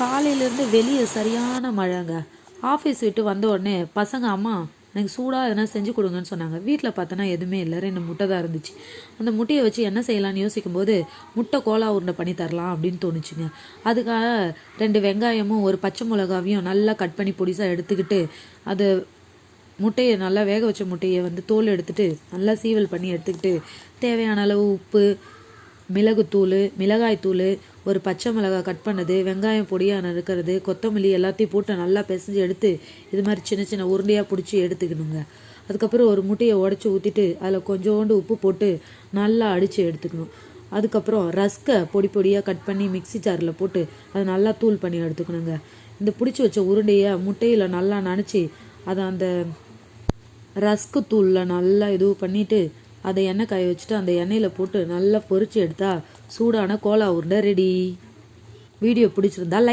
காலையிலேருந்து வெளியே சரியான மழைங்க. ஆஃபீஸ் விட்டு வந்த உடனே பசங்க அம்மா எனக்கு சூடாக எதனா செஞ்சு கொடுங்கன்னு சொன்னாங்க. வீட்டில் பார்த்தோன்னா எதுவுமே இல்லை. ரெண்டு முட்டை தான் இருந்துச்சு. அந்த முட்டையை வச்சு என்ன செய்யலாம்னு யோசிக்கும்போது முட்டை கோலா உருண்டை பண்ணி தரலாம் அப்படின்னு தோணுச்சுங்க. அதுக்காக ரெண்டு வெங்காயமும் ஒரு பச்சை மிளகாவையும் நல்லா கட் பண்ணி பொடிசாக எடுத்துக்கிட்டு அது முட்டையை நல்லா வேக வச்ச முட்டையை வந்து தோல் எடுத்துட்டு நல்லா சீவல் பண்ணி எடுத்துக்கிட்டு தேவையான அளவு உப்பு மிளகுத்தூள் மிளகாய்த்தூள் ஒரு பச்சை மிளகாய் கட் பண்ணது வெங்காயம் பொடியாக நறுக்கிறது கொத்தமல்லி எல்லாத்தையும் போட்டு நல்லா பிசைஞ்சு எடுத்து இது மாதிரி சின்ன சின்ன உருண்டையாக பிடிச்சி எடுத்துக்கணுங்க. அதுக்கப்புறம் ஒரு முட்டையை உடச்சி ஊற்றிட்டு அதில் கொஞ்சோண்டு உப்பு போட்டு நல்லா அடித்து எடுத்துக்கணும். அதுக்கப்புறம் ரஸ்கை பொடி பொடியாக கட் பண்ணி மிக்ஸி ஜாரில் போட்டு அதை நல்லா தூள் பண்ணி எடுத்துக்கணுங்க. இந்த பிடிச்சி வச்ச உருண்டையை முட்டையில் நல்லா நனைச்சி அதை அந்த ரஸ்க்கு தூளில் நல்லா இது பண்ணிவிட்டு அதை எண்ணெய் காய வச்சுட்டு அந்த எண்ணெயில் போட்டு நல்லா பொறிச்சு எடுத்தா சூடான கோலா உருண்டை ரெடி வீடியோ பிடிச்சிருந்தா லைக்